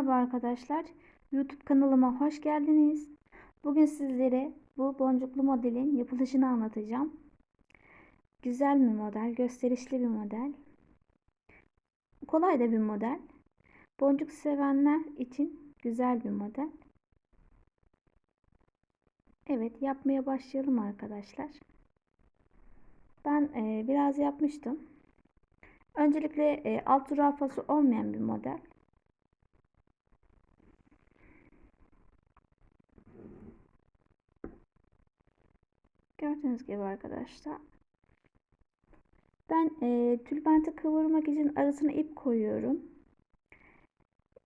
Merhaba arkadaşlar. YouTube kanalıma hoş geldiniz. Bugün sizlere bu boncuklu modelin yapılışını anlatacağım. Güzel bir model, gösterişli bir model. Kolay da bir model. Boncuk sevenler için güzel bir model. Evet, yapmaya başlayalım arkadaşlar. Ben e, biraz yapmıştım. Öncelikle e, alt zürafası olmayan bir model. Gördüğünüz gibi arkadaşlar. Ben e, tülbenti kıvırmak için arasına ip koyuyorum.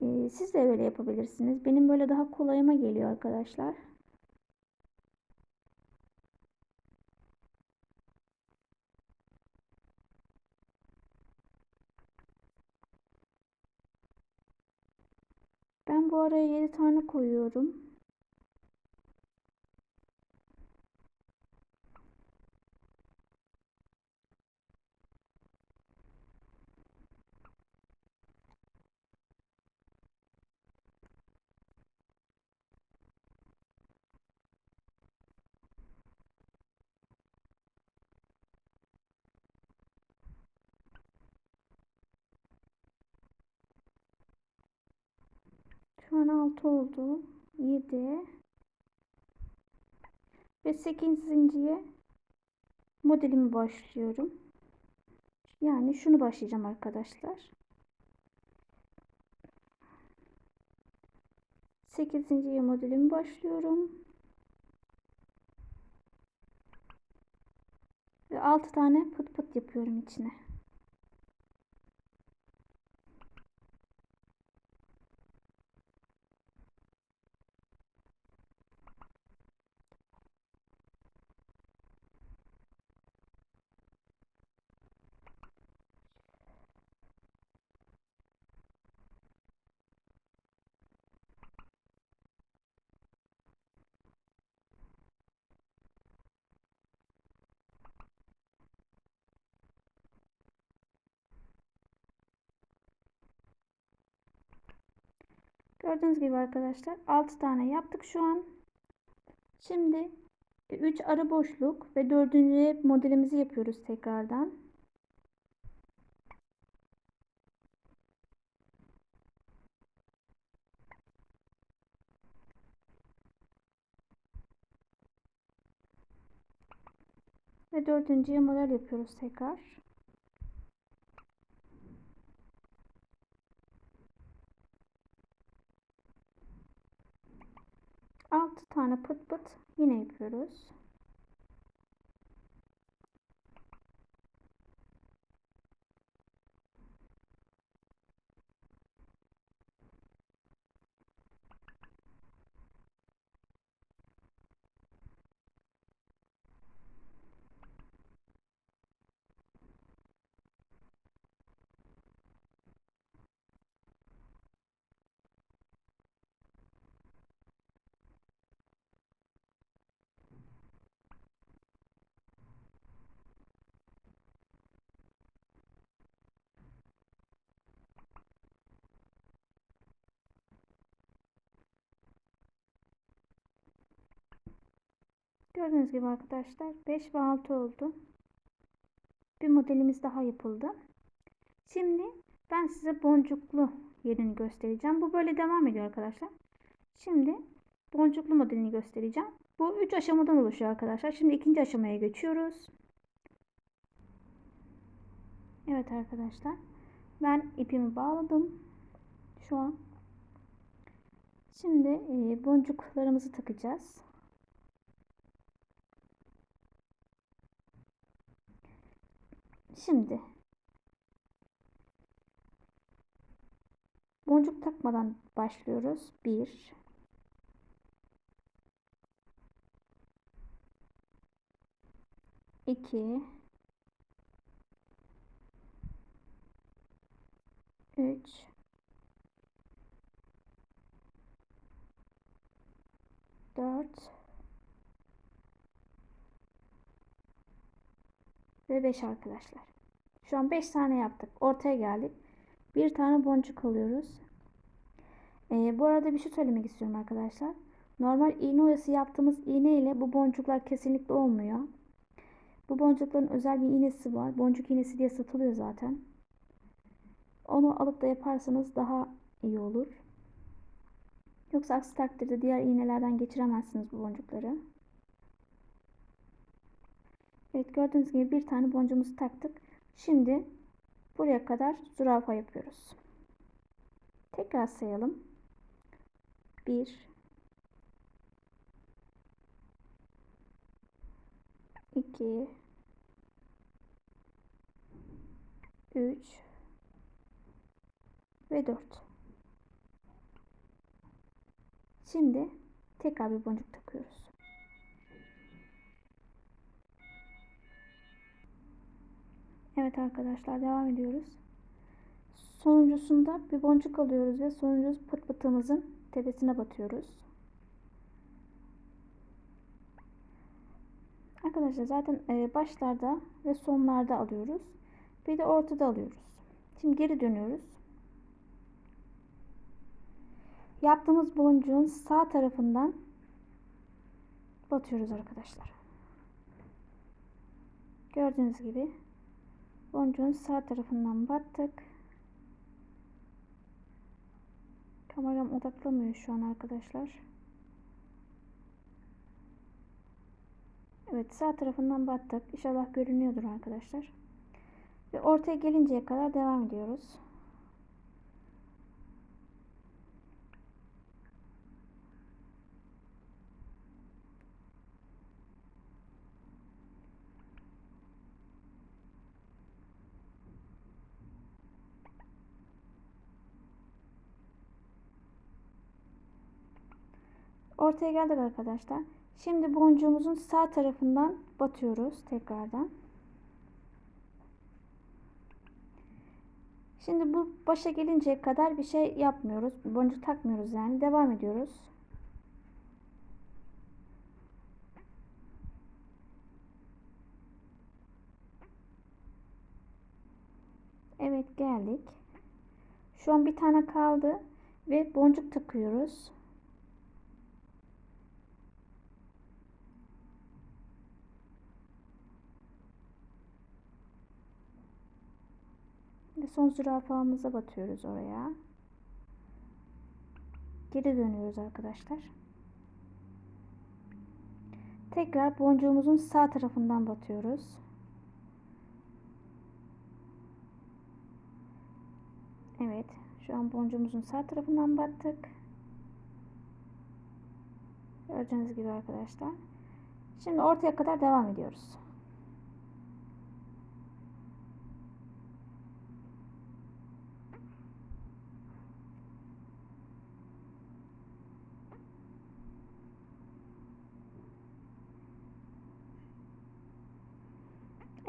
E, siz de böyle yapabilirsiniz. Benim böyle daha kolayıma geliyor arkadaşlar. Ben bu araya 7 tane koyuyorum. Şu an 6 oldu. 7 ve 8 zincire modelimi başlıyorum. Yani şunu başlayacağım arkadaşlar. 8 zincir modelimi başlıyorum. Ve 6 tane pıt pıt yapıyorum içine. Gördüğünüz gibi arkadaşlar 6 tane yaptık şu an. Şimdi 3 ara boşluk ve 4. modelimizi yapıyoruz tekrardan. Ve dördüncüye model yapıyoruz tekrar. 6 tane pıt pıt yine yapıyoruz. Gördüğünüz gibi arkadaşlar 5 ve 6 oldu. Bir modelimiz daha yapıldı. Şimdi ben size boncuklu yerini göstereceğim. Bu böyle devam ediyor arkadaşlar. Şimdi boncuklu modelini göstereceğim. Bu 3 aşamadan oluşuyor arkadaşlar. Şimdi ikinci aşamaya geçiyoruz. Evet arkadaşlar. Ben ipimi bağladım. Şu an. Şimdi boncuklarımızı takacağız. Şimdi. Boncuk takmadan başlıyoruz. 1 2 3 4 ve 5 arkadaşlar. Şu an 5 tane yaptık. Ortaya geldik. Bir tane boncuk alıyoruz. Ee, bu arada bir şey söylemek istiyorum arkadaşlar. Normal iğne oyası yaptığımız iğne ile bu boncuklar kesinlikle olmuyor. Bu boncukların özel bir iğnesi var. Boncuk iğnesi diye satılıyor zaten. Onu alıp da yaparsanız daha iyi olur. Yoksa aksi takdirde diğer iğnelerden geçiremezsiniz bu boncukları. Evet gördüğünüz gibi bir tane boncuğumuzu taktık. Şimdi buraya kadar zürafa yapıyoruz. Tekrar sayalım. 1 2 3 ve 4 Şimdi tekrar bir boncuk takıyoruz. Evet arkadaşlar devam ediyoruz. Sonuncusunda bir boncuk alıyoruz ve sonuncu pıt pıtımızın tepesine batıyoruz. Arkadaşlar zaten e, başlarda ve sonlarda alıyoruz. Bir de ortada alıyoruz. Şimdi geri dönüyoruz. Yaptığımız boncuğun sağ tarafından batıyoruz arkadaşlar. Gördüğünüz gibi boncuğun sağ tarafından battık. Kameram odaklamıyor şu an arkadaşlar. Evet sağ tarafından battık. İnşallah görünüyordur arkadaşlar. Ve ortaya gelinceye kadar devam ediyoruz. Ortaya geldik arkadaşlar. Şimdi boncuğumuzun sağ tarafından batıyoruz tekrardan. Şimdi bu başa gelinceye kadar bir şey yapmıyoruz. Boncuk takmıyoruz yani. Devam ediyoruz. Evet geldik. Şu an bir tane kaldı ve boncuk takıyoruz. Ve son zürafamıza batıyoruz oraya. Geri dönüyoruz arkadaşlar. Tekrar boncuğumuzun sağ tarafından batıyoruz. Evet. Şu an boncuğumuzun sağ tarafından battık. Gördüğünüz gibi arkadaşlar. Şimdi ortaya kadar devam ediyoruz.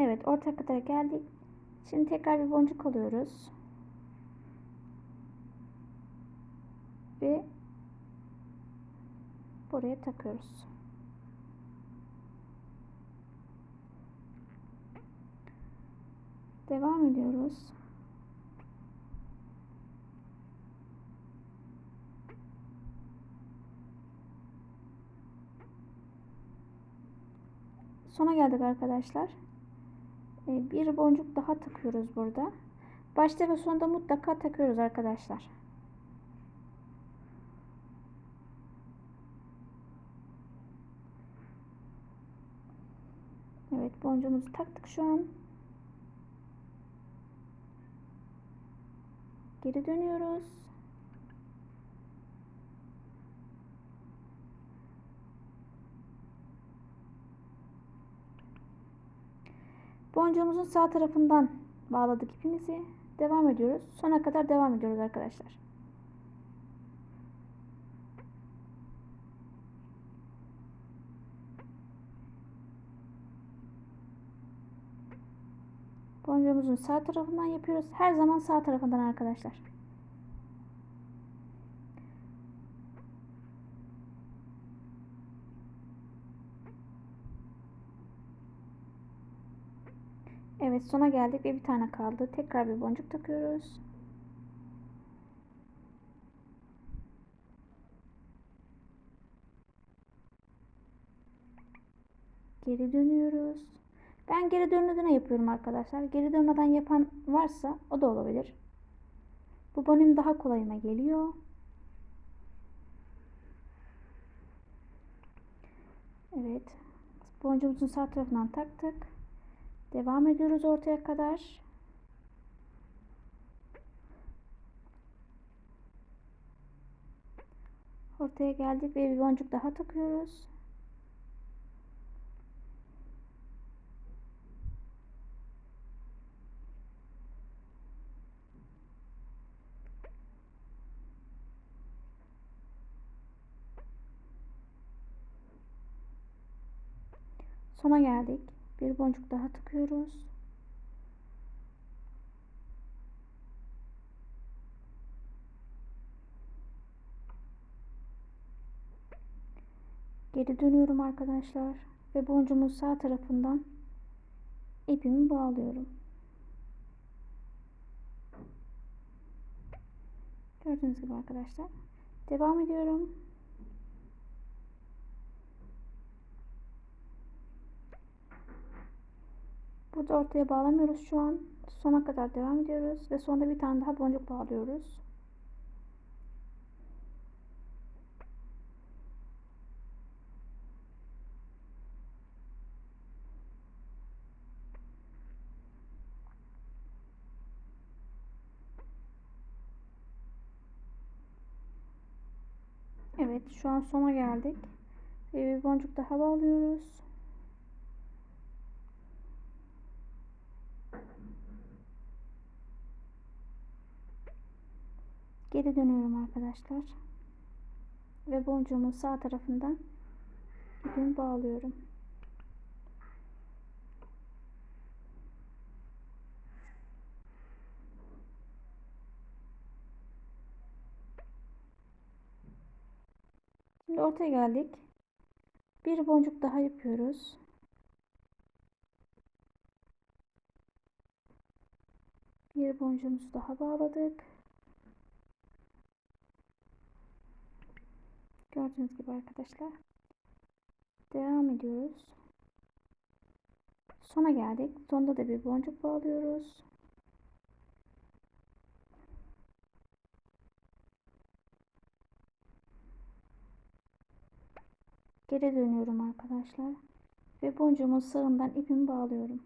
Evet ortaya kadar geldik. Şimdi tekrar bir boncuk alıyoruz. Ve buraya takıyoruz. Devam ediyoruz. Sona geldik arkadaşlar. Ee, bir boncuk daha takıyoruz burada. Başta ve sonunda mutlaka takıyoruz arkadaşlar. Evet boncuğumuzu taktık şu an. Geri dönüyoruz. Boncuğumuzun sağ tarafından bağladık ipimizi. Devam ediyoruz. Sona kadar devam ediyoruz arkadaşlar. Boncuğumuzun sağ tarafından yapıyoruz. Her zaman sağ tarafından arkadaşlar. Evet sona geldik ve bir tane kaldı. Tekrar bir boncuk takıyoruz. Geri dönüyoruz. Ben geri dönüdüğüne yapıyorum arkadaşlar. Geri dönmeden yapan varsa o da olabilir. Bu benim daha kolayıma geliyor. Evet. Boncuğumuzun sağ tarafından taktık. Devam ediyoruz ortaya kadar. Ortaya geldik ve bir boncuk daha takıyoruz. Sona geldik. Bir boncuk daha takıyoruz. Geri dönüyorum arkadaşlar ve boncuğumun sağ tarafından ipimi bağlıyorum. Gördüğünüz gibi arkadaşlar. Devam ediyorum. Burada ortaya bağlamıyoruz şu an. Sona kadar devam ediyoruz ve sonunda bir tane daha boncuk bağlıyoruz. Evet şu an sona geldik. Ve bir boncuk daha bağlıyoruz. Geri dönüyorum arkadaşlar. Ve boncuğumun sağ tarafından ipimi bağlıyorum. Şimdi ortaya geldik. Bir boncuk daha yapıyoruz. Bir boncuğumuzu daha bağladık. Gördüğünüz gibi arkadaşlar. Devam ediyoruz. Sona geldik. Sonda da bir boncuk bağlıyoruz. Geri dönüyorum arkadaşlar. Ve boncuğumun sağından ipimi bağlıyorum.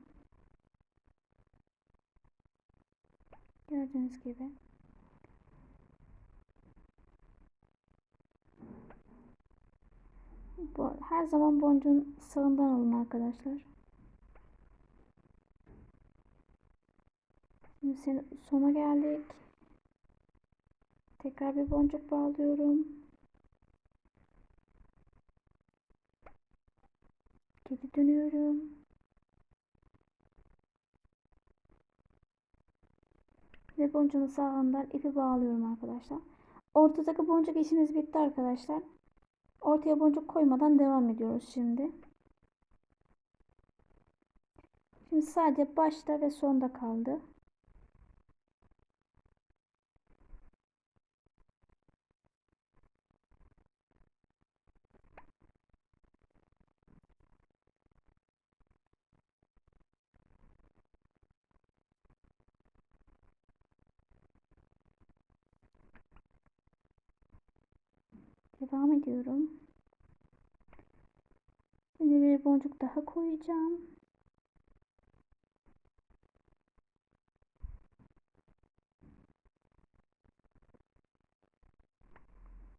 Gördüğünüz gibi. Her zaman boncuğun sağından alın arkadaşlar. Şimdi sona geldik. Tekrar bir boncuk bağlıyorum. Geri dönüyorum. Ve boncuğun sağından ipi bağlıyorum arkadaşlar. Ortadaki boncuk işimiz bitti arkadaşlar. Ortaya boncuk koymadan devam ediyoruz şimdi. Şimdi sadece başta ve sonda kaldı. Devam ediyorum. Şimdi bir boncuk daha koyacağım.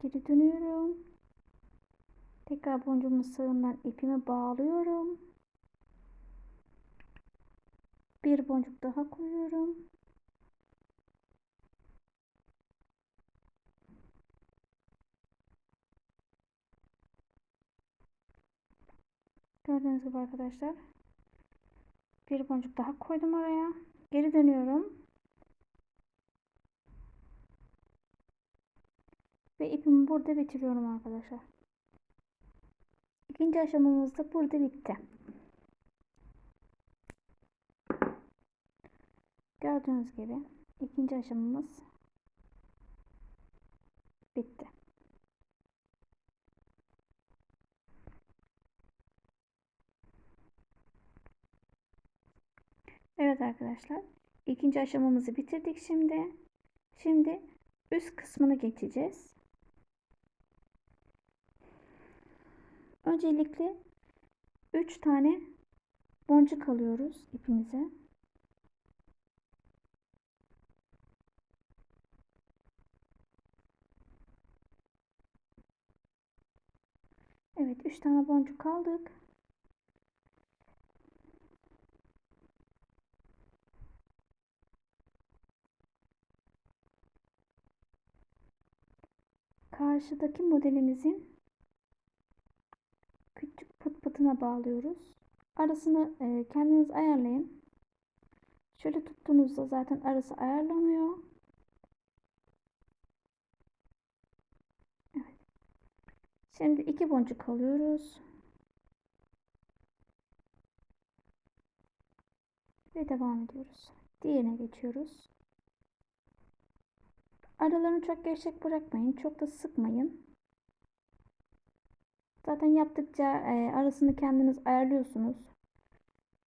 Geri dönüyorum. Tekrar boncuğumun sağından ipimi bağlıyorum. Bir boncuk daha koyuyorum. Gördüğünüz gibi arkadaşlar. Bir boncuk daha koydum oraya. Geri dönüyorum. Ve ipimi burada bitiriyorum arkadaşlar. İkinci aşamamız da burada bitti. Gördüğünüz gibi ikinci aşamamız bitti. Arkadaşlar. İkinci aşamamızı bitirdik şimdi. Şimdi üst kısmını geçeceğiz. Öncelikle 3 tane boncuk alıyoruz ipimize. Evet 3 tane boncuk aldık. Karşıdaki modelimizin küçük pıt pıtına bağlıyoruz. Arasını e, kendiniz ayarlayın. Şöyle tuttuğunuzda zaten arası ayarlanıyor. Evet. Şimdi iki boncuk alıyoruz. Ve devam ediyoruz. Diğerine geçiyoruz. Aralarını çok gevşek bırakmayın. Çok da sıkmayın. Zaten yaptıkça e, arasını kendiniz ayarlıyorsunuz.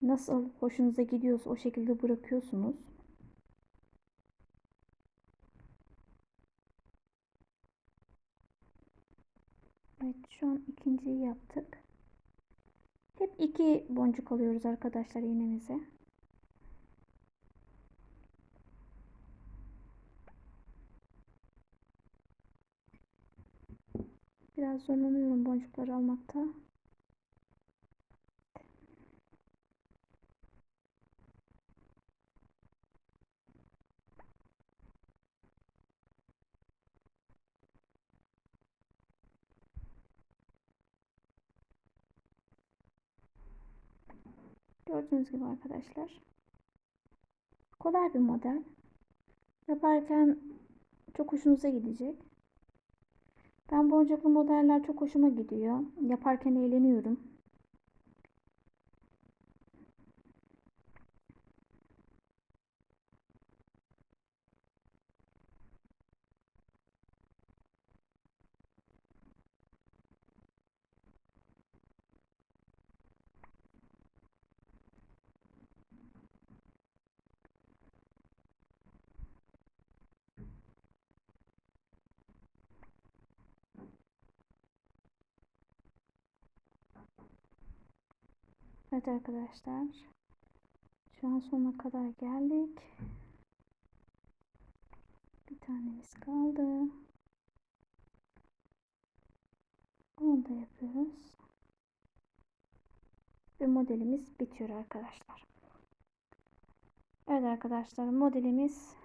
Nasıl hoşunuza gidiyorsa o şekilde bırakıyorsunuz. Evet şu an ikinciyi yaptık. Hep iki boncuk alıyoruz arkadaşlar iğnemize. Biraz zorlanıyorum boncukları almakta. Gördüğünüz gibi arkadaşlar. Kolay bir model. Yaparken çok hoşunuza gidecek. Ben boncuklu modeller çok hoşuma gidiyor. Yaparken eğleniyorum. Evet arkadaşlar. Şu an sonuna kadar geldik. Bir tanemiz kaldı. Onu da yapıyoruz. Ve modelimiz bitiyor arkadaşlar. Evet arkadaşlar modelimiz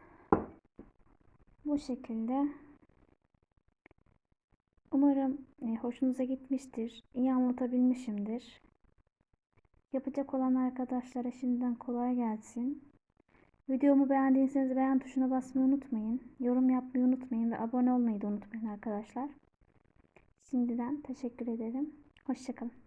bu şekilde. Umarım e, hoşunuza gitmiştir. İyi anlatabilmişimdir. Yapacak olan arkadaşlara şimdiden kolay gelsin. Videomu beğendiyseniz beğen tuşuna basmayı unutmayın. Yorum yapmayı unutmayın ve abone olmayı da unutmayın arkadaşlar. Şimdiden teşekkür ederim. Hoşçakalın.